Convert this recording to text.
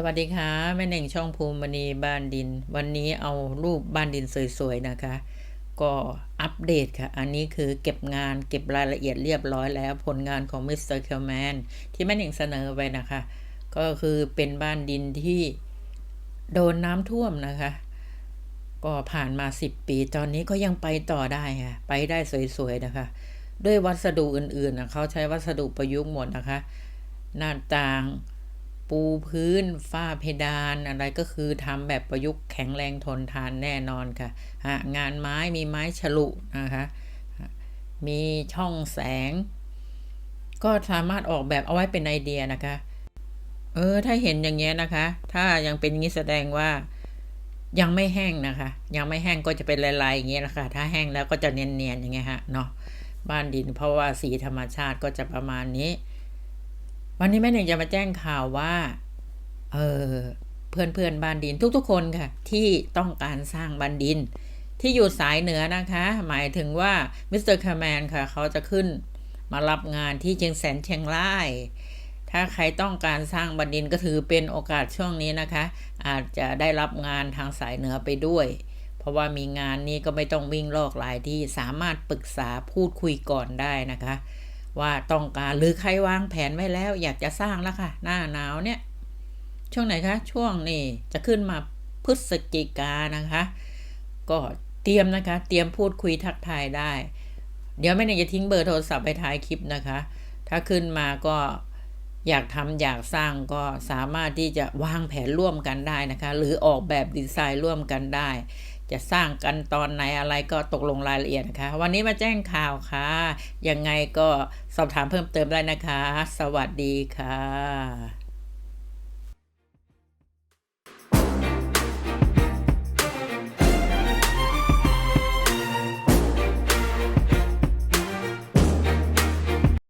สวัสดีค่ะแม่เน่งช่องภูมิมณีบ้านดิน วันนี้เอารูปบ้านดินสวยๆนะคะ ก็อัปเดตค่ะ อันนี้คือเก็บงานเก็บรายละเอียดเรียบร้อยแล้วผลงานของมิสเตอร์เคลแมนที่แม่เน่งเสนอไปนะคะ ก็คือเป็นบ้านดินที่โดนน้ำท่วมนะคะ ก็ผ่านมา 10 ปี ตอนนี้ก็ยังไปต่อได้ค่ะไปได้สวยๆนะคะ ด้วยวัสดุอื่นๆนะเขาใช้วัสดุประยุกต์หมดนะคะ หน้าต่าง ปูพื้นฝ้าเพดานอะไรก็คือทำแบบประยุกต์แข็งแรงทนทานแน่นอนค่ะะงานไม้มีไม้ฉลุนะคะมีช่องแสง ก็สามารถออกแบบเอาไว้เป็นไอเดียนะคะ เออ ถ้าเห็นอย่างเงี้ยนะคะ ถ้ายังเป็นงนี้แสดงว่ายังไม่แห้งนะคะ ยังไม่แห้งก็จะเป็นลายๆอย่างเงี้ยนะคะถ้าแห้งแล้วก็จะเนียนๆอย่างเงี้ยฮะเนาะบ้านดินเพราะว่าสีธรรมชาติก็จะประมาณนี้ วันนี้แม่หนึ่งจะมาแจ้งข่าวว่า เออเพื่อนเพื่อนๆบ้านดินทุกๆ คนค่ะ ที่ต้องการสร้างบ้านดิน ที่อยู่สายเหนือนะคะ หมายถึงว่ามิสเตอร์คาแมนค่ะ เขาจะขึ้นมารับงานที่เชียงแสนเชียงรายถ้าใครต้องการสร้างบันดินก็ถือเป็นโอกาสช่วงนี้นะคะ อาจจะได้รับงานทางสายเหนือไปด้วย เพราะว่ามีงานนี้ก็ไม่ต้องวิ่งลอกหลายที่สามารถปรึกษาพูดคุยก่อนได้นะคะ ว่าต้องการหรือใครวางแผนไว้แล้ว อยากจะสร้างแล้วค่ะ หน้าหนาวเนี่ย ช่วงไหนคะ ช่วงนี้จะขึ้นมาพฤศจิกานะคะ ก็เตรียมนะคะ เตรียมพูดคุยทักทายได้ เดี๋ยวแม่เนี่ยจะทิ้งเบอร์โทรศัพท์ไปท้ายคลิปนะคะ ถ้าขึ้นมาก็อยากทำอยากสร้างก็สามารถที่จะวางแผนร่วมกันได้นะคะ หรือออกแบบดีไซน์ร่วมกันได้ จะสร้างกันตอนไหนอะไรก็ตกลงรายละเอียดนะคะ วันนี้มาแจ้งข่าวค่ะ ยังไงก็สอบถามเพิ่มเติมได้นะคะ สวัสดีค่ะ